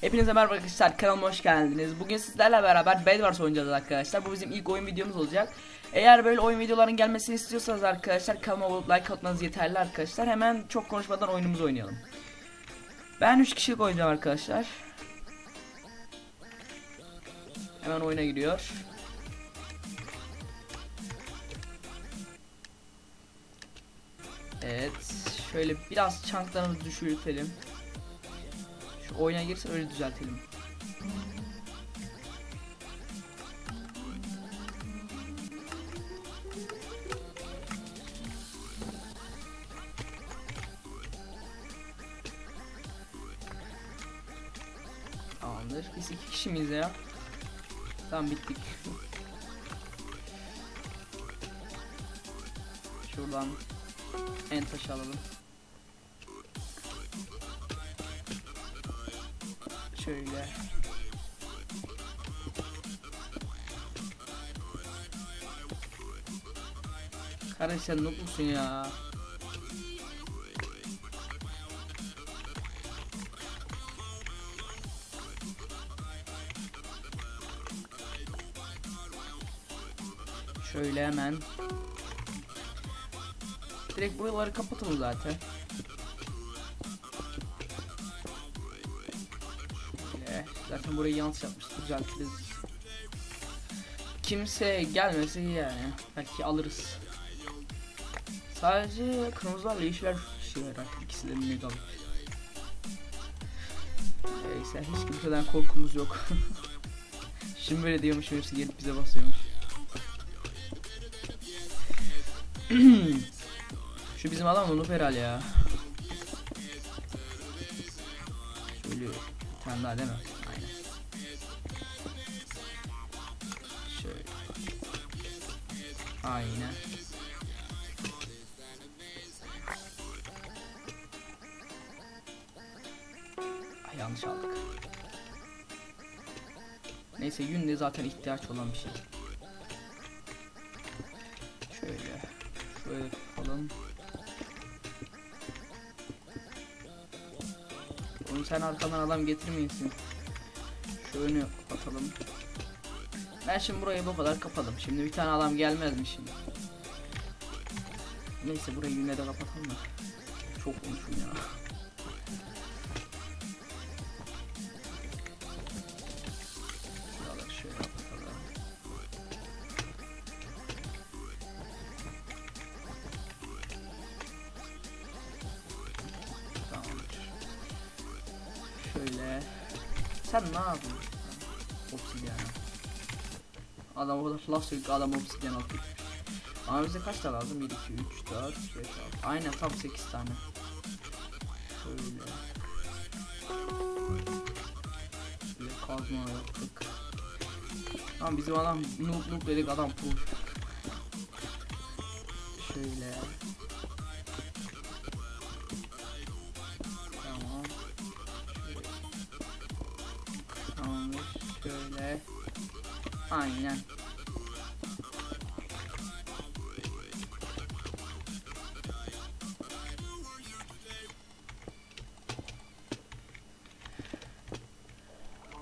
Hepinize merhaba arkadaşlar kanalıma hoş geldiniz. Bugün sizlerle beraber Bedwars oynayacağız arkadaşlar. Bu bizim ilk oyun videomuz olacak. Eğer böyle oyun videoların gelmesini istiyorsanız arkadaşlar kanalıma olup like atmanız yeterli arkadaşlar. Hemen çok konuşmadan oyunumuzu oynayalım. Ben 3 kişilik oynayacağım arkadaşlar. Hemen oyuna giriyor. Evet. Şöyle biraz çanklarımızı düşürtelim. Şu oyuna girse öyle düzeltelim. Tamamdır. Biz iki kişi miyiz ya? Tamam bittik. Şuradan en taşı alalım. Şöyle. Kardeş sen noob musun ya? Şöyle hemen. Direkt buraları kapatalım zaten. Zaten burayı yanlış yapmıştık. Düzeltiriz. Kimse gelmese iyi yani. Belki alırız. Sadece kırmızılarla yeşiller şey var artık. İkisi de mega. Neyse hiç kimseden korkumuz yok. Şimdi böyle diyormuş hepsi gelip bize basıyormuş. Şu bizim adam Unut herhalde ya. Şöyle bir tane daha değil mi? Aynen. Ay, yanlış aldık. Neyse yün de zaten ihtiyaç olan bir şey. Şöyle. Şöyle yapalım. Oğlum sen arkadan adam getirmeyesin. Şu önü kapatalım. Ben şimdi burayı bu kadar kapadım. Şimdi bir tane adam gelmez mi şimdi? Neyse burayı yine de kapatalım da. Çok konuşum ya. Şöyle. Sen ne yapıyorsun? Obsidyen. Adam o kadar laf söyledi adam obsidyen gitmiş. Ama bize kaç tane lazım? 1, 2, 3, 4, 5, 6. Aynen tam 8 tane. Şöyle. Şöyle kazma yaptık. Tamam bizim adam noob noob dedik adam full. Şöyle. Aynen.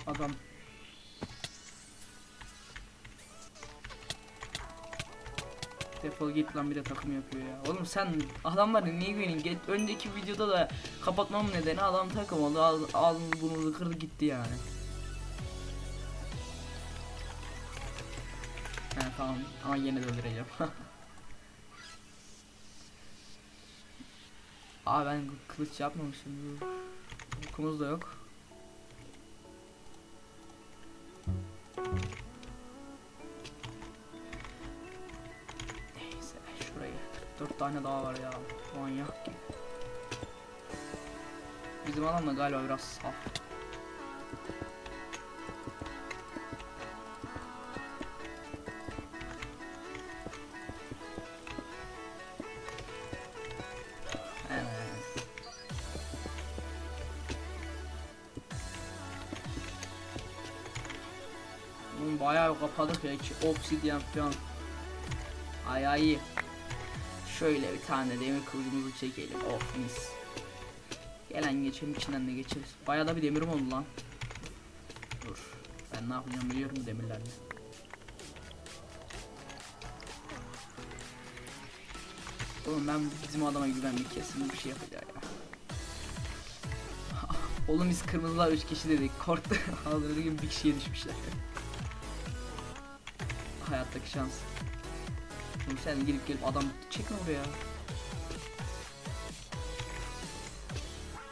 Adam. Defol git lan bir de takım yapıyor ya. Oğlum sen adamları niye güvenin? Get önceki videoda da kapatmam nedeni adam takım oldu. Al, al bunu kırdı gitti yani. Tamam ama yine de öldüreceğim. Aa ben kılıç yapmamışım. Okumuz da yok. Neyse şuraya 44 tane daha var ya. Manyak gibi. Bizim adam da galiba biraz saf. Bayağı kapadık ya hiç obsidyen falan. Ay ay. Şöyle bir tane demir kılıcımızı çekelim. Of mis. Gelen geçelim içinden de geçeriz. Bayağı da bir demirim oldu lan. Dur. Ben ne yapacağım biliyorum bu demirlerle. Oğlum ben bizim adama güvenmek kesin bir şey yapacak ya. Oğlum biz kırmızılar 3 kişi dedik. Korktu. Ağzını gibi bir kişiye düşmüşler. Hayattaki şans. Oğlum sen gelip gelip adam çekme oraya.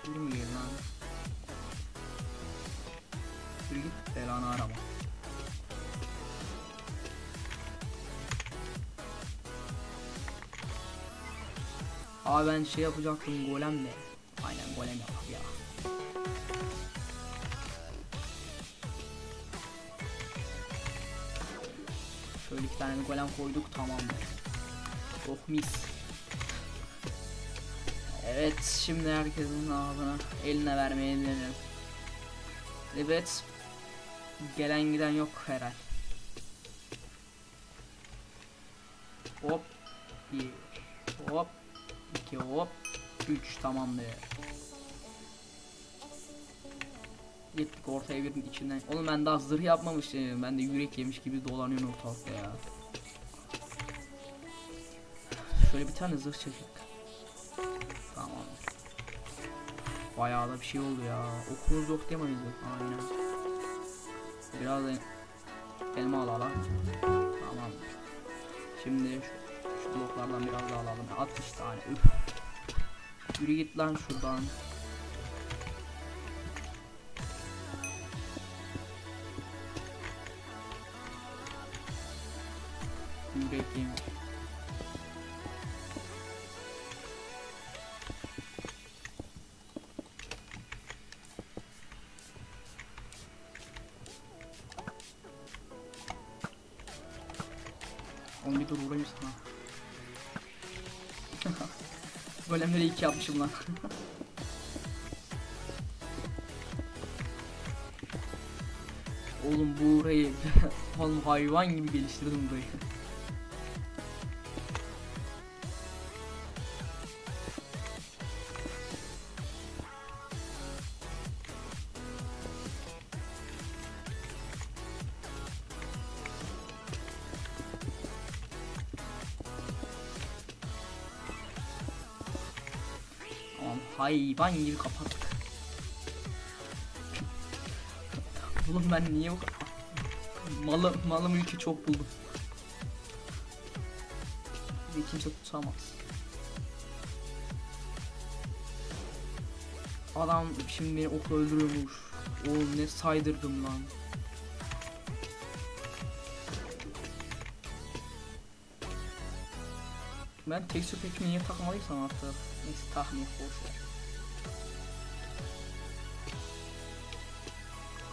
Yürümeyin lan. Yürü git belanı arama. Abi ben şey yapacaktım golem de. Aynen golem yap ya. Şöyle iki tane golem koyduk tamamdır. Oh mis. Evet şimdi herkesin ağzına eline vermeye denerim. Evet. Gelen giden yok herhal. Hop. Bir. Hop. iki hop. Üç tamamdır. Gittik ortaya bir içinden. Oğlum ben daha zırh yapmamışım. Ben de yürek yemiş gibi dolanıyorum ortalıkta ya. Şöyle bir tane zırh çekik. Tamam. Bayağı da bir şey oldu ya. Okumuz yok mi? Aynen. Biraz elma alalım. Tamam. Şimdi şu, şu bloklardan biraz daha alalım. 60 tane. Üf. Yürü git lan şuradan. Oğlum bir dur vurayım sana. Golemleri iki yapmışım lan. Oğlum burayı oğlum hayvan gibi geliştirdim burayı. Hayvan gibi kapattık. Oğlum ben niye bu. Malı, malı mülkü çok buldum. Bizi kimse tutamaz. Adam şimdi beni okla öldürüyormuş. Oğlum ne saydırdım lan. Ben texture pack'i niye takmalıysam artık. Neyse takmayayım boşver.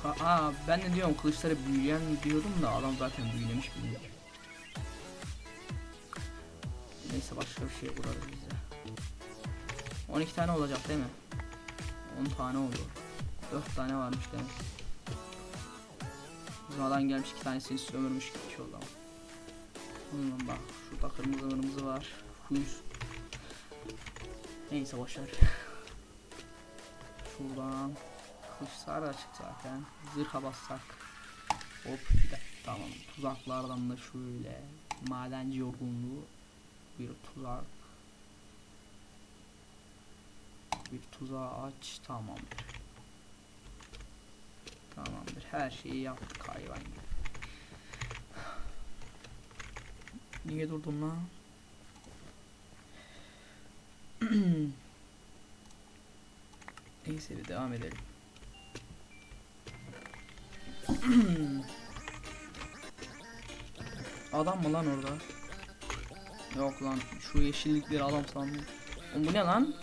Aa, ben de diyorum kılıçları büyüyen diyordum da adam zaten büyülemiş bilmiyorum. Neyse başka bir şey vurarız biz de. 12 tane olacak değil mi? 10 tane oldu. 4 tane varmış demek. Bizim gelmiş iki tanesini sömürmüş gitmiş oldu ama. Hmm, bak şurada kırmızı kırmızı var. Huyuz. Neyse boşver. Şuradan kılıçlar açık zaten. Zırha bassak. Hop bir de tamam. Tuzaklardan da şöyle madenci yorgunluğu bir tuzak. Bir tuzağı aç tamamdır. Tamamdır. Her şeyi yaptık hayvan gibi. Niye durdum lan? Neyse bir devam edelim. Adam mı lan orada? Yok lan şu yeşillikleri adam sandım. Oğlum bu ne lan?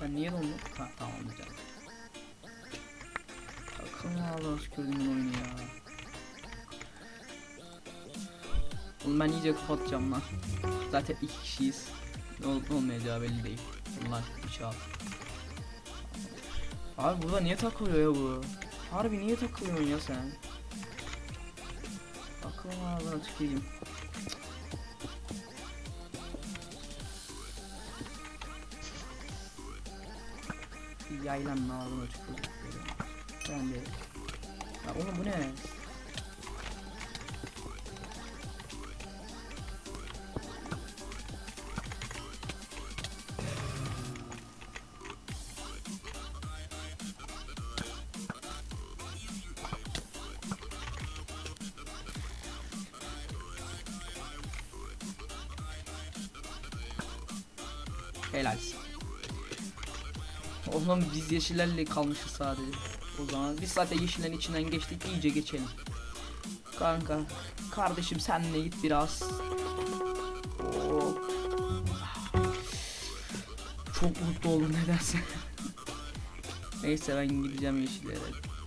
Ben niye dondum? Ha tamam güzel. Takılma Allah gördüğümün oyunu ya. Oğlum ben iyice kapatacağım lan. Zaten iki kişiyiz. Ne olup olmayacağı belli değil. Bunlar içi al. Abi burada niye takılıyor ya bu? Harbi niye takılıyorsun ya sen? Takılma ağzına tüküreyim. Yaylanın ağzına tüküreyim. Ben de Ya oğlum bu ne? Helal. Oğlum biz yeşillerle kalmışız sadece. O zaman biz zaten yeşillerin içinden geçtik iyice geçelim. Kanka. Kardeşim senle git biraz. Hop. Çok mutlu oldum nedense. Neyse ben gideceğim yeşillere.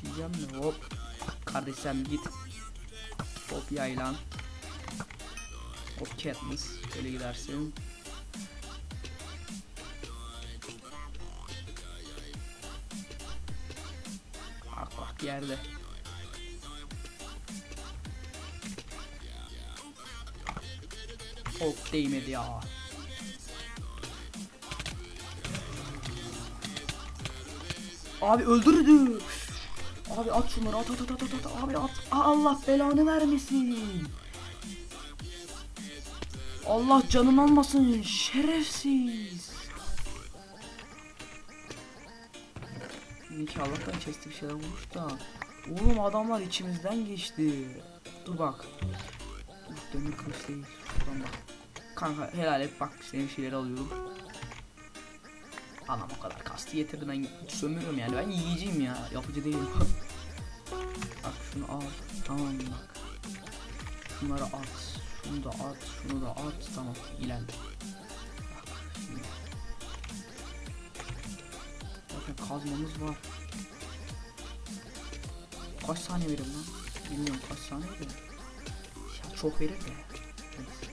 Diyeceğim de hop. Kardeş sen git. Hop yaylan. Hop Katniss. Böyle gidersin. Yerde. Hop değmedi ya. Abi öldürdü. Abi at şunları at at at at at, abi at. Allah belanı vermesin. Allah canın almasın şerefsiz. İki Allah'tan chest'e bir şeyler olmuş da. Oğlum adamlar içimizden geçti. Dur bak. Dur demir kılıç değil. Bak. Kanka helal et bak senin şeyleri alıyorum. Anam o kadar kastı getirdi ben sömürüyorum yani ben yiyeceğim ya yapıcı değilim. bak şunu al tamam bak. Şunları at. Şunu da at. Şunu da at. Tamam ilerle. Kazmamız var. Kaç saniye verir lan? Bilmiyorum kaç saniye verir. Ya çok verir de. Neyse.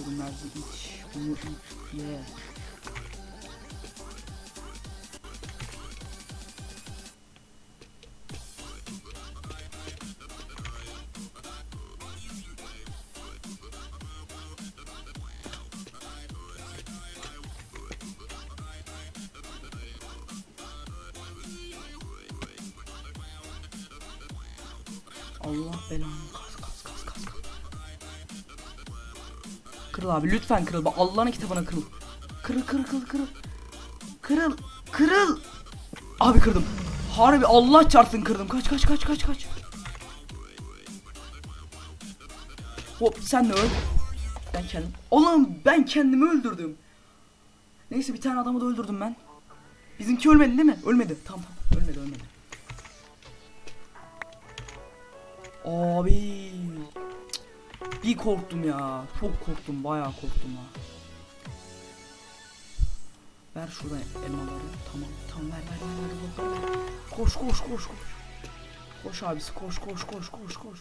Ürünlerce iç. Bunu iç. Ye. Allah belanı kas kas kas kas kas. Kırıl abi lütfen kırıl. Allah'ın kitabına kırıl. Kırıl kırıl kırıl kırıl. Kırıl kırıl. Abi kırdım. Harbi Allah çarpsın kırdım. Kaç kaç kaç kaç kaç. Hop sen de öl. Ben kendim. Oğlum ben kendimi öldürdüm. Neyse bir tane adamı da öldürdüm ben. Bizimki ölmedi değil mi? Ölmedi. Tamam tamam. Abi. Bir korktum ya. Çok korktum. Bayağı korktum ha. Ver şuradan elmaları. Tamam. Tamam ver ver ver ver. ver. Koş koş koş koş. Koş abisi koş koş koş koş koş.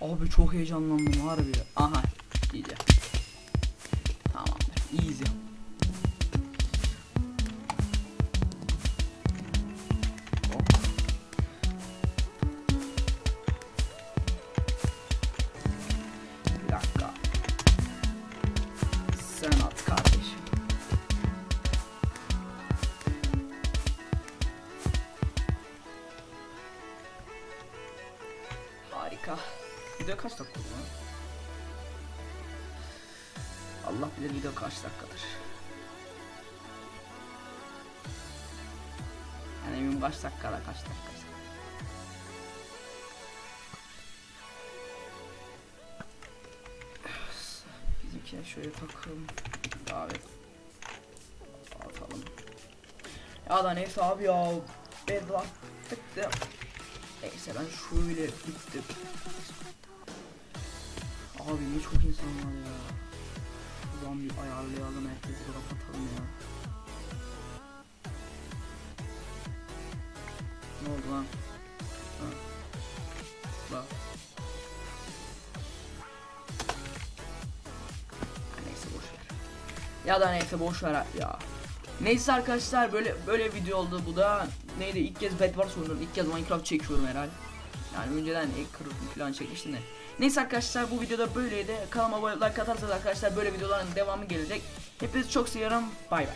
Abi çok heyecanlandım harbi. Aha. İyice. Tamamdır. Easy. Kaç dakikadır. Yani eminim kaç dakikada kaç dakika. Bizimkine şöyle takalım. Davet. Atalım. Ya da neyse abi ya. Bedrock tıktı. Neyse ben şöyle gittim. Abi ne çok insan var ya. Bir ayarlayalım herkesi kapatalım ya. Ne oldu lan? Ha. Bak. Neyse boş. Ya da neyse boş ver ya. Neyse arkadaşlar böyle böyle video oldu bu da. Neydi ilk kez Bed var oynuyorum. İlk kez Minecraft çekiyorum herhalde. Yani önceden ilk kırık falan çekmiştim de. Neyse arkadaşlar bu videoda böyleydi. Kanalıma abone like atarsanız arkadaşlar böyle videoların devamı gelecek. Hepinizi çok seviyorum. Bay bay.